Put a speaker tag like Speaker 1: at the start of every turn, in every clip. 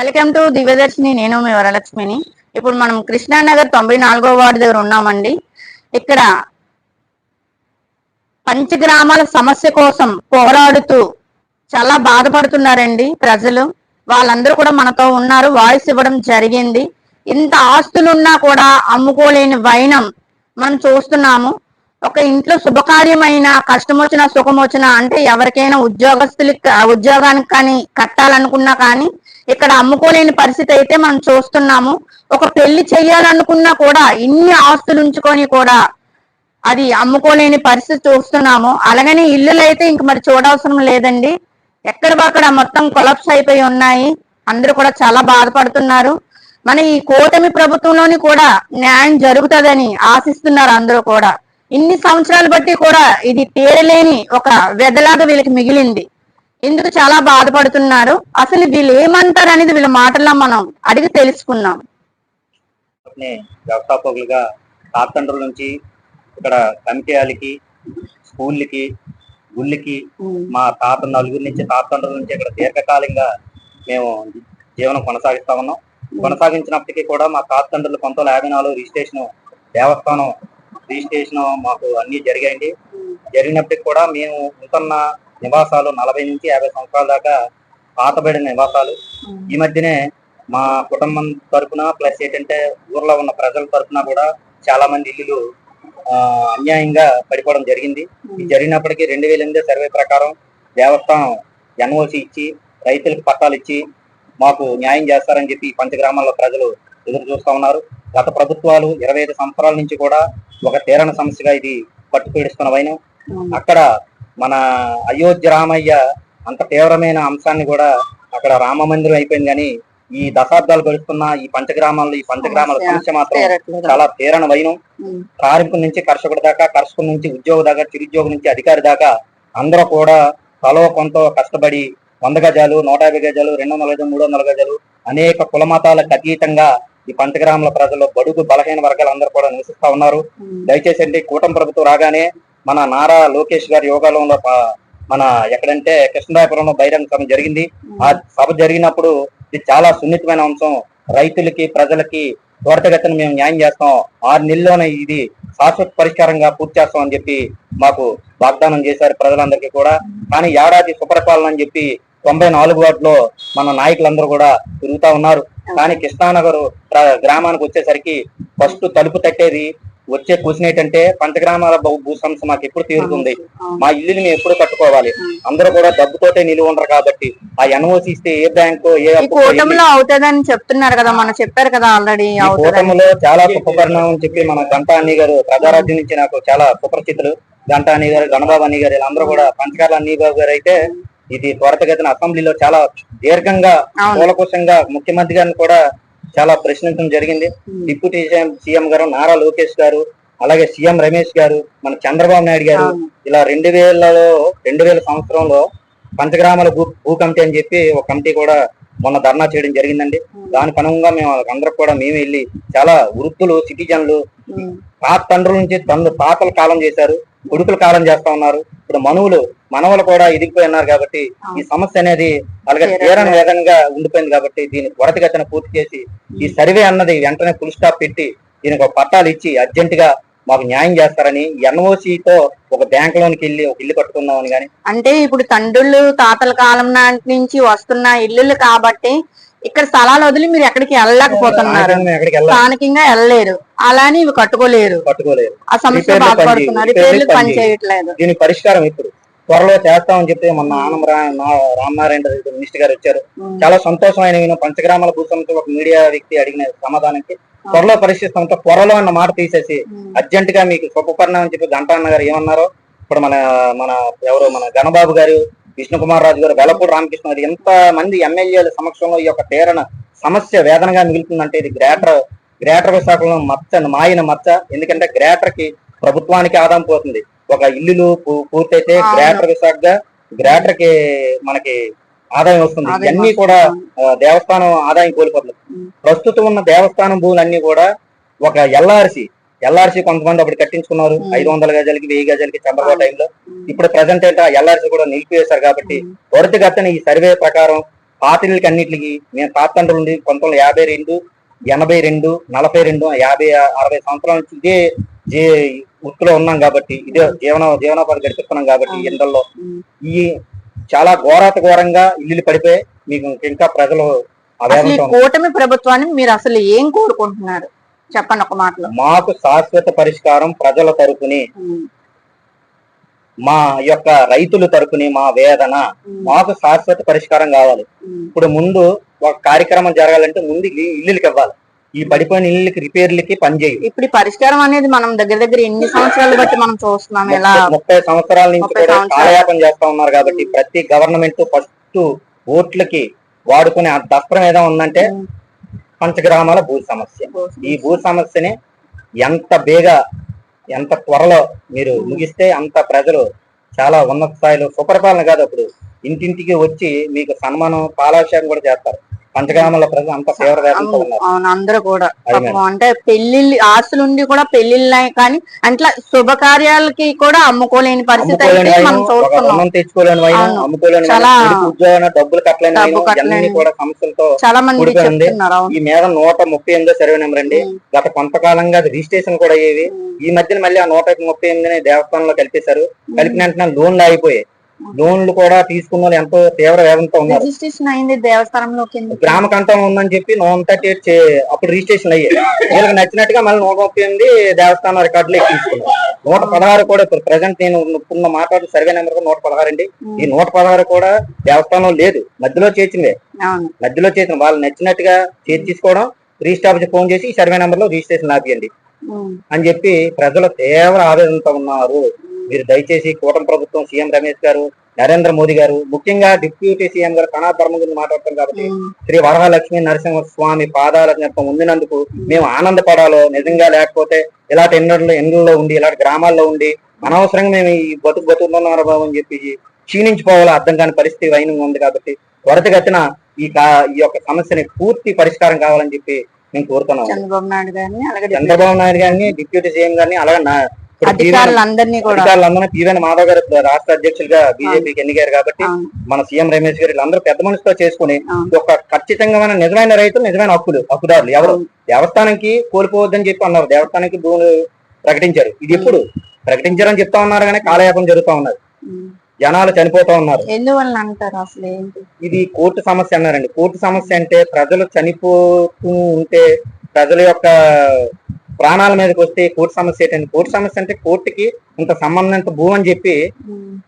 Speaker 1: Welcome to Divyadarshini నేను మీ వరలక్ష్మిని. ఇప్పుడు మనం కృష్ణానగర్ తొంభై నాలుగో వార్డు దగ్గర ఉన్నామండి. ఇక్కడ పంచగ్రామాల సమస్య కోసం పోరాడుతూ చాలా బాధపడుతున్నారండి ప్రజలు. వాళ్ళందరూ కూడా మనతో ఉన్నారు వాయిస్ ఇవ్వడం జరిగింది. ఇంత ఆస్తులున్నా కూడా అమ్ముకోలేని వైనం మనం చూస్తున్నాము. ఒక ఇంట్లో శుభకార్యమైన కష్టం వచ్చినా సుఖం వచ్చినా అంటే ఎవరికైనా ఉద్యోగస్తులకి ఉద్యోగానికి కానీ కట్టాలనుకున్నా కానీ ఇక్కడ అమ్ముకోలేని పరిస్థితి అయితే మనం చూస్తున్నాము. ఒక పెళ్ళి చేయాలనుకున్నా కూడా ఇన్ని ఆస్తులు ఉంచుకొని కూడా అది అమ్ముకోలేని పరిస్థితి చూస్తున్నాము. అలాగని ఇల్లులు అయితే ఇంక మరి చూడవసరం లేదండి. ఎక్కడ మొత్తం కొలప్స్ అయిపోయి ఉన్నాయి. అందరూ కూడా చాలా బాధపడుతున్నారు. మన ఈ కూటమి ప్రభుత్వంలోని కూడా న్యాయం జరుగుతుందని ఆశిస్తున్నారు అందరూ కూడా. ఇన్ని సంవత్సరాలు బట్టి కూడా ఇది తీరలేని ఒక వెదలాగా వీళ్ళకి మిగిలింది. ఇందుకు చాలా బాధపడుతున్నారు. అసలు వీళ్ళు ఏమంటారు అనేది వీళ్ళ మాటల్లో మనం అడిగి తెలుసుకుందాం.
Speaker 2: ని వ్యవస్థాపకులుగా తాతండ్రుల నుంచి ఇక్కడ కమిటీలకి స్కూళ్ళకి గుళ్ళకి మా తాత నలుగురి నుంచి తాతండ్రుల నుంచి ఇక్కడ దీర్ఘకాలంగా మేము జీవనం కొనసాగిస్తా ఉన్నాం. కొనసాగించినప్పటికీ కూడా మా తాతండ్రులు పంతొమ్మిది యాభై నాలుగు రిజిస్ట్రేషన్ దేవస్థానం రిజిస్ట్రేషన్ మాకు అన్ని జరిగాయండి. జరిగినప్పటికి కూడా మేము ఉంటున్న నివాసాలు నలభై నుంచి యాభై సంవత్సరాల దాకా పాతబడిన నివాసాలు. ఈ మధ్యనే మా కుటుంబం తరపున ప్లస్ ఏంటంటే ఊర్లో ఉన్న ప్రజల తరపున కూడా చాలా మంది ఇల్లులు అన్యాయంగా పడిపోవడం జరిగింది. జరిగినప్పటికీ రెండు వేల ఎనిమిది సర్వే ప్రకారం దేవస్థానం ఎన్ఓసి ఇచ్చి రైతులకు పట్టాలు ఇచ్చి మాకు న్యాయం చేస్తారని చెప్పి పంచగ్రామాల్లో ప్రజలు ఎదురు చూస్తా ఉన్నారు గత ప్రభుత్వాలు ఇరవై ఐదు సంవత్సరాల నుంచి కూడా ఒక తీరని సమస్యగా ఇది పట్టుపీడిస్తున్న వైనం అక్కడ మన అయోధ్య రామయ్య అంత తీవ్రమైన అంశాన్ని కూడా అక్కడ రామ మందిరం అయిపోయింది కానీ ఈ దశాబ్దాలు గడుస్తున్న ఈ పంచగ్రామాల్లో ఈ పంచగ్రామాల సమస్య మాత్రం. చాలా తీరని వైనం. కార్మికుల నుంచి కర్షకుడి దాకా కర్షకుడి నుంచి ఉద్యోగి దాకా చిరుద్యోగి నుంచి అధికారి దాకా అందరూ కూడా తలో కొంత కష్టపడి వంద గజాలు నూట యాభై గజాలు రెండు వందల గజాలు మూడు వందల గజాలు అనేక కుల మతాలకు అతీతంగా ఈ పంచగ్రామాల ప్రజలు బడుగు బలహీన వర్గాలు అందరూ కూడా నివసిస్తా ఉన్నారు. దయచేసి అండి కూటమి ప్రభుత్వం రాగానే మన నారా లోకేష్ గారి యోగాలో ప- మన ఎక్కడంటే కృష్ణరాయపురంలో బహిరంగ సభ జరిగింది. ఆ సభ జరిగినప్పుడు ఇది చాలా సున్నితమైన అంశం. రైతులకి ప్రజలకి త్వరితగతిన మేము న్యాయం చేస్తాం. ఆరు నెలల్లోనే ఇది శాశ్వత పరిష్కారంగా పూర్తి చేస్తాం అని చెప్పి మాకు వాగ్దానం చేశారు ప్రజలందరికీ కూడా. కానీ ఏడాది సుపరిపాలన అని చెప్పి తొంభై నాలుగు వార్డులో మన నాయకులందరూ కూడా తిరుగుతా ఉన్నారు. కానీ కృష్ణానగర్ గ్రామానికి వచ్చేసరికి ఫస్ట్ తలుపు తట్టేది వచ్చే క్వశ్చన్ ఏంటంటే పంచగ్రామాల భూ భూ సమస్య మాకు ఎప్పుడు తీరుతుంది. మా ఇల్లుని మేము ఎప్పుడు కట్టుకోవాలి. అందరూ కూడా డబ్బుతోటే నిలువ ఉండరు కాబట్టి ఆ ఎన్ఓసి ఇస్తే ఏ బ్యాంకు ఏ
Speaker 1: కూటమిలో అవుతుందని చెప్తున్నారు కదా మనం చెప్పారు కదా ఆల్రెడీ
Speaker 2: కూటమిలో చాలా ఉపకరణం అని చెప్పి మన గంటా అన్ని గారు ప్రజారాజ్యం నుంచి నాకు చాలా సుపరిచితులు గంటా అన్ని గారు గణబాబు అన్ని గారు వీళ్ళందరూ కూడా పంచకాల అన్ని గారు అయితే ఇది త్వరితగతిన అసెంబ్లీలో చాలా దీర్ఘంగా. మూలకోశంగా ముఖ్యమంత్రి గారిని కూడా చాలా ప్రశ్నించడం జరిగింది. డిప్యూటీ సీఎం గారు నారా లోకేష్ గారు అలాగే సీఎం రమేష్ గారు మన చంద్రబాబు నాయుడు గారు. ఇలా రెండు వేలలో రెండు వేల సంవత్సరంలో పంచగ్రామాల భూ భూ కమిటీ అని చెప్పి ఒక కమిటీ కూడా మొన్న ధర్నా చేయడం జరిగిందండి దానికి అనుగుణంగా మేము అందరూ కూడా మేము వెళ్ళి చాలా వృత్తులు సిటిజన్లు. తాత తండ్రుల నుంచి తండ్రి తాతలు కాలం చేశారు కొడుకులు కాలం చేస్తా ఉన్నారు ఇప్పుడు మనువులు మనవలు కూడా ఎదిగిపోయి ఉన్నారు కాబట్టి ఈ సమస్య అనేది అలాగే తీరని వేగంగా ఉండిపోయింది కాబట్టి దీన్ని త్వరతగతిన పూర్తి చేసి ఈ సర్వే అన్నది వెంటనే ఫుల్ స్టాప్ పెట్టి దీనికి ఒక పట్టాలు ఇచ్చి అర్జెంట్గా మాకు న్యాయం చేస్తారని NOC తో ఒక బ్యాంక్ లోనికి వెళ్ళి ఒక ఇల్లు కట్టుకుందామని కానీ
Speaker 1: అంటే ఇప్పుడు తండ్రులు తాతల కాలం నాటి నుంచి వస్తున్న ఇల్లులు కాబట్టి ఇక్కడ స్థలాలు వదిలి మీరు ఎక్కడికి వెళ్ళలేకపోతున్నారు. స్థానికంగా వెళ్ళలేరు. అలానే ఇవి కట్టుకోలేరు.
Speaker 2: కట్టుకోలేదు
Speaker 1: ఆ సమస్య బాధపడుతున్నారు. పని చేయట్లేదు.
Speaker 2: దీని పరిష్కారం ఇప్పుడు. త్వరలో చేస్తామని చెప్పి మొన్న ఆనం రామనారాయణ రెడ్డి మినిస్టర్ గారు వచ్చారు. చాలా సంతోషమైన విను పంచగ్రామాల భూసంతో ఒక మీడియా వ్యక్తి అడిగిన సమాధానానికి త్వరలో పరిశీలిస్తాం త్వరలో అన్న మాట తీసేసి. అర్జెంట్గా మీకు శుభపరిణామం అని చెప్పి గంటన్న గారు ఏమన్నారో? ఇప్పుడు మన మన ఎవరు? మన గణబాబు గారు విష్ణుకుమార్ రాజు గారు వెలపూడి రామకృష్ణ గారు ఎంత మంది ఎమ్మెల్యేల సమక్షంలో ఈ యొక్క తీరన సమస్య వేదనగా మిగులుతుందంటే ఇది గ్రేటర్ గ్రేటర్ విశాఖలో మచ్చ మాయన మచ్చ. ఎందుకంటే గ్రేటర్కి ప్రభుత్వానికి ఆదాయం పోతుంది. ఒక ఇల్లులు పూర్తయితే. గ్రేటర్ విశాఖగా గ్రేటర్కి మనకి ఆదాయం వస్తుంది. ఇవన్నీ కూడా దేవస్థానం ఆదాయం కోల్పోతుంది. ప్రస్తుతం ఉన్న దేవస్థానం భూములన్నీ కూడా ఒక ఎల్ఆర్సి ఎల్ఆర్సి కొంతమంది అప్పుడు కట్టించుకున్నారు. ఐదు వందల గజాలకి వెయ్యి గజాలకి చంద్రబాబు. టైంలో. ఇప్పుడు ప్రజెంట్ ఏంటో ఎల్ఆర్సి కూడా నిలిపివేశారు కాబట్టి
Speaker 1: ఉమ్.
Speaker 2: త్వరితగతిన ఈ సర్వే ప్రకారం పాత ఇళ్ళకి అన్నిటికి మేము తాతండ్రుల నుండి పంతొమ్మిది యాభై రెండు ఎనభై రెండు నలభై రెండు యాభై అరవై సంవత్సరాల నుంచి ఇదే జే వృత్తిలో ఉన్నాం కాబట్టి ఇదే జీవన జీవనోపాధి గడిపిస్తున్నాం కాబట్టి
Speaker 1: ఉమ్.
Speaker 2: ఈ చాలా ఘోరాత ఘోరంగా ఇల్లు పడిపోయి మీకు ఇంకా ప్రజలు
Speaker 1: కూటమి ప్రభుత్వాన్ని మీరు అసలు ఏం కోరుకుంటున్నారు చెప్పండి ఒక మాటలో
Speaker 2: మాకు శాశ్వత పరిష్కారం ప్రజల తరపుని. మా యొక్క రైతుల తరపుని మా వేదన. మాకు శాశ్వత పరిష్కారం కావాలి. ఇప్పుడు ముందు ఒక కార్యక్రమం జరగాలంటే ముందు ఇల్లు- ఇల్లులకి ఇవ్వాలి ఈ పడిపోయిన ఇల్లులకి రిపేర్లకి పనిచేయు
Speaker 1: ఇప్పుడు పరిష్కారం అనేది మనం దగ్గర దగ్గర ఎన్ని సంవత్సరాలు బట్టి మనం చూస్తున్నాం ఎలా
Speaker 2: ముప్పై- సంవత్సరాల నుంచి కూడా. కాలయాపన చేస్తా ఉన్నారు కాబట్టి ప్రతి గవర్నమెంట్ ఫస్ట్ ఓట్లకి వాడుకునే ఆ దస్త్రం ఏదో ఉందంటే. పంచగ్రామాల భూ సమస్య. ఈ భూ సమస్యని ఎంత బేగా ఎంత త్వరలో మీరు ముగిస్తే అంత ప్రజలు చాలా ఉన్నత స్థాయిలో సుపరిపాలన కాదు అప్పుడు. ఇంటింటికి వచ్చి మీకు సన్మానం పాలాభిషేకం కూడా చేస్తారు. పంచగ్రామాల ప్రజలు అంత
Speaker 1: అవును అవును, అందరూ కూడా. అంటే పెళ్ళిళ్ళు ఆస్తులు ఉండి కూడా పెళ్ళిళ్ళు కానీ అట్లా శుభకార్యాలకి కూడా అమ్ముకోలేని పరిస్థితి అయితే మనం చూస్తున్నాం.
Speaker 2: తెచ్చుకోలేని
Speaker 1: చాలా
Speaker 2: డబ్బులు కట్టలేని కూడా సమస్యలతో
Speaker 1: చాలా మంది
Speaker 2: ఈ మీద నూట ముప్పై ఎనిమిదో సర్వే నెంబర్ అండి. గత కొంతకాలంగా అది రిజిస్ట్రేషన్ కూడా అయ్యేవి
Speaker 1: ఉమ్.
Speaker 2: ఈ మధ్యన మళ్ళీ ఆ నూట ముప్పై ఎనిమిదిని దేవస్థానంలో కలిపేశారు. కలిపిన వెంటనే లోన్లు ఆగిపోయాయి. లోన్లు కూడా తీసుకున్న వాళ్ళు ఎంతో తీవ్ర వేదంతో ఉన్నారు.
Speaker 1: రిజిస్ట్రేషన్ అయింది దేవస్థానంలో
Speaker 2: గ్రామ కంఠం ఉందని చెప్పి నూట థర్టీ ఎయిట్ అప్పుడు రిజిస్ట్రేషన్ అయ్యాయి వీళ్ళకి నచ్చినట్టుగా మళ్ళీ నూట ముప్పై ఎనిమిది దేవస్థానం రికార్డులు ఎక్కించుకున్నారు నూట పదహారు కూడా ఇప్పుడు ప్రజెంట్ నేను ఉన్న మాట్లాడిన సర్వే నెంబర్ కూడా నూట పదహారు అండి. ఈ నూట పదహారు కూడా దేవస్థానం లేదు. మధ్యలో చేర్చిందే మధ్యలో చేసిన వాళ్ళు నచ్చినట్టుగా చేర్చేసుకోవడం రిజిస్టర్ ఆఫీస్ ఫోన్ చేసి ఈ సర్వే నెంబర్లో రిజిస్ట్రేషన్ ఆపియండి. అని చెప్పి ప్రజలు తీవ్ర ఆవేదనతో ఉన్నారు. మీరు దయచేసి కూటమి ప్రభుత్వం సీఎం రమేష్ గారు నరేంద్ర మోదీ గారు ముఖ్యంగా డిప్యూటీ సీఎం గారు కణా ధర్మం గురించి మాట్లాడతాం కాబట్టి. శ్రీ వరహాలక్ష్మి నరసింహ స్వామి పాదాల జ్ఞాపకం ఉండినందుకు మేము ఆనందపడాలో నిజంగా లేకపోతే ఇలాంటి ఎన్నోళ్ళు ఎండ్లలో ఉండి ఇలాంటి గ్రామాల్లో ఉండి అనవసరంగా మేము ఈ బతుకు బతుకుతున్నారు బాబు అని చెప్పి క్షీణించిపోవాలో అర్థం కాని పరిస్థితి వైనం ఉంది కాబట్టి త్వరితగతిన ఈ ఈ యొక్క సమస్యని పూర్తి పరిష్కారం కావాలని చెప్పి మేము కోరుతున్నాం
Speaker 1: చంద్రబాబు నాయుడు గారిని అలాగే
Speaker 2: చంద్రబాబు నాయుడు గారిని డిప్యూటీ సీఎం గారిని అలాగే
Speaker 1: అధికారులందరినీ కూడా
Speaker 2: పీవెన్ మాధవ్ గారు రాష్ట్ర అధ్యక్షులుగా బీజేపీకి ఎన్నికారు కాబట్టి మన సీఎం రమేష్ గారు వీళ్ళందరూ పెద్ద మనసుతో చేసుకుని. ఒక ఖచ్చితంగా నిజమైన రైతులు నిజమైన హక్కులు హక్కుదారులు. ఎవరు? దేవస్థానానికి కోల్పోవద్దని చెప్పి అన్నారు. దేవస్థానానికి భూములు ప్రకటించారు. ఇది ఎప్పుడు? ప్రకటించారని చెప్తా ఉన్నారు కానీ కాలయాపన జరుగుతా ఉన్నది.
Speaker 1: ఉమ్.
Speaker 2: జనాలు చనిపోతా ఉన్నారు.
Speaker 1: ఎందువల్ల అంటారు అసలు ఏంటి?
Speaker 2: ఇది కోర్టు సమస్య అన్నారండి. కోర్టు సమస్య అంటే ప్రజలు చనిపోతూ ఉంటే ప్రజల యొక్క ప్రాణాల మీదకి వస్తే కోర్టు సమస్య ఏంటండి కోర్టు సమస్య అంటే కోర్టుకి ఇంత సంబంధింత భూ అని చెప్పి.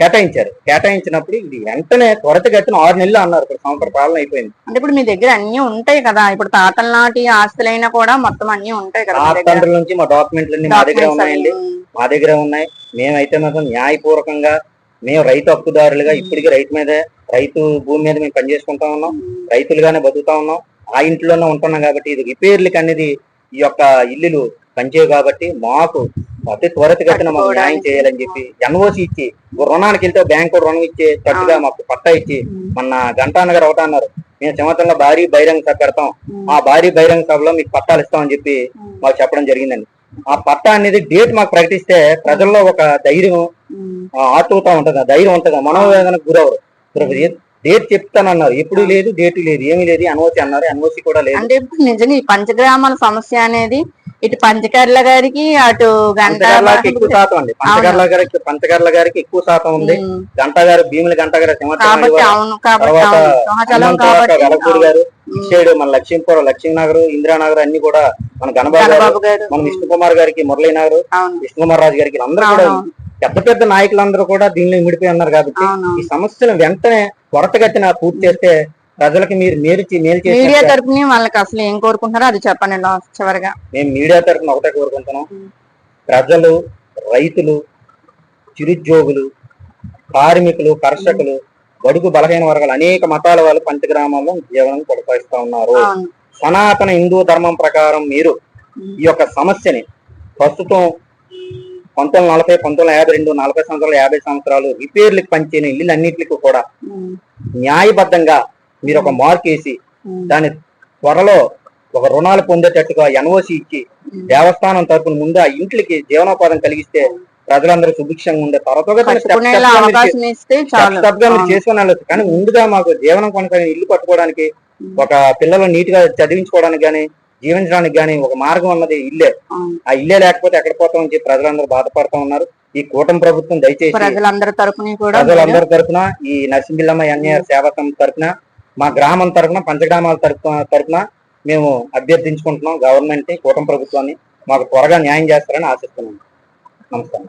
Speaker 2: కేటాయించారు. కేటాయించినప్పుడు ఇది వెంటనే త్వరితగతిన ఆరు నెలలు అన్నారు. ఇప్పుడు సంవత్సర పాలన అయిపోయింది.
Speaker 1: అంటే ఇప్పుడు మీ దగ్గర అన్ని ఉంటాయి కదా. ఇప్పుడు తాతల నాటి ఆస్తులైనా కూడా మొత్తం అన్ని ఉంటాయి కదా
Speaker 2: తండ్రుల నుంచి మా డాక్యుమెంట్లు అన్ని మా దగ్గర ఉన్నాయండి. మా దగ్గర ఉన్నాయి. మేమైతే మాత్రం న్యాయపూర్వకంగా మేము రైతు హక్కుదారులుగా ఇప్పటికీ రైతు మీద రైతు భూమి మీద మేము పనిచేసుకుంటా ఉన్నాం. రైతులుగానే బతుకుతా ఉన్నాం. ఆ ఇంట్లోనే ఉంటున్నాం కాబట్టి ఇది రిపేర్లకి అనేది ఈ యొక్క ఇల్లులు పనిచేయవు కాబట్టి మాకు అతి త్వరితగతిన మాకు న్యాయం చేయాలని చెప్పి ఎన్ఓసి ఇచ్చి రుణానికి వెళ్తే బ్యాంకు రుణం ఇచ్చే తట్టుగా మాకు పట్టా ఇచ్చి
Speaker 1: ఉమ్.
Speaker 2: మొన్న గంటాన్న గారు ఒకటి అన్నారు. మేము సంవత్సరంలో భారీ బహిరంగ సభ పెడతాం. ఆ భారీ బహిరంగ సభలో మీకు పట్టాలు ఇస్తామని చెప్పి. మాకు చెప్పడం జరిగిందండి. ఆ పట్టా అనేది డేట్ మాకు ప్రకటిస్తే ప్రజల్లో ఒక ధైర్యం ఆటుతా ఉంటది? ఆ ధైర్యం ఉంటది? మనోవేదనకు గురవరు. డేట్ చెప్తానన్నారు. ఎప్పుడు లేదు డేట్ లేదు ఏమీ లేదు ఎన్ఓసి అన్నారు ఎన్ఓసి కూడా లేదు.
Speaker 1: అంటే ఇప్పుడు నిజంగా ఈ పంచగ్రామాల సమస్య అనేది ఇటు పంచకర్ల గారికి అటు గంట
Speaker 2: పంచగర్లకి ఎక్కువ శాతం అండి. పంచగర్ల గారికి పంచగర్ల గారికి ఎక్కువ శాతం ఉంది. గంట గారు భీముల గంట గారు
Speaker 1: కాబట్టి
Speaker 2: గారు. ఇటు మన లక్ష్మీపురం లక్ష్మీనగర్ ఇందిరానగర్ అన్ని కూడా మన గణబాబు గారు మన విష్ణు కుమార్ గారికి మురళీ నగర్
Speaker 1: అవును.
Speaker 2: విష్ణు కుమార్ రాజు గారికి అందరూ కూడా పెద్ద పెద్ద నాయకులందరూ కూడా దీనిలో ఇమిడిపోయి ఉన్నారు కాబట్టి ఈ సమస్యను వెంటనే త్వరతగతిన పూర్తి చేస్తే ప్రజలకి మీరు మేలు మేలు
Speaker 1: మీడియా
Speaker 2: చేసి
Speaker 1: తరపుని వాళ్ళకి అసలు ఏం కోరుకుంటున్నారో అది చెప్పండి చివరిగా.
Speaker 2: మేము మీడియా తరఫున ఒకటే కోరుకుంటున్నాం. ప్రజలు రైతులు చిరుద్యోగులు కార్మికులు కర్షకులు బడుగు బలహీన వర్గాలు అనేక మతాల వాళ్ళు పంచగ్రామాల్లో జీవనం కొనసాగిస్తా ఉన్నారు. సనాతన హిందూ ధర్మం ప్రకారం మీరు ఈ యొక్క సమస్యని ప్రస్తుతం పంతొమ్మిది నలభై పంతొమ్మిది యాభై రెండు నలభై సంవత్సరాలు యాభై సంవత్సరాలు రిపేర్లకు పంచిన ఇల్లులన్నింటికి కూడా. న్యాయబద్ధంగా మీరు ఒక మార్క్ వేసి. దాని త్వరలో ఒక రుణాలు పొందేటట్టుగా ఎన్ఓసి ఇచ్చి. దేవస్థానం తరపున ముందు ఆ ఇంట్లకి జీవనోపాధం కలిగిస్తే ప్రజలందరూ సుభిక్షంగా ఉండే
Speaker 1: అవును.
Speaker 2: చేసుకుని వెళ్ళొచ్చు కానీ ముందుగా మాకు జీవనం కొనసాగి ఇల్లు కట్టుకోవడానికి ఒక పిల్లలు నీట్గా చదివించుకోవడానికి గానీ జీవించడానికి గానీ ఒక మార్గం అన్నది ఇల్లే. ఆ ఇల్లే లేకపోతే ఎక్కడ పోతామని చెప్పి ప్రజలందరూ బాధపడుతూ ఉన్నారు. ఈ కూటమి ప్రభుత్వం దయచేసి
Speaker 1: ప్రజలందరి తరపున
Speaker 2: ఈ నరసింగిల్లమ్మ ఎన్ఏఆర్ సేవా సంస్థ తరపున మా గ్రామం తరపున పంచగ్రామాల తరపున తరపున మేము అభ్యర్థించుకుంటున్నాం గవర్నమెంట్ని కూటమి ప్రభుత్వాన్ని. మాకు త్వరగా న్యాయం చేస్తారని ఆశిస్తున్నాం. నమస్కారం.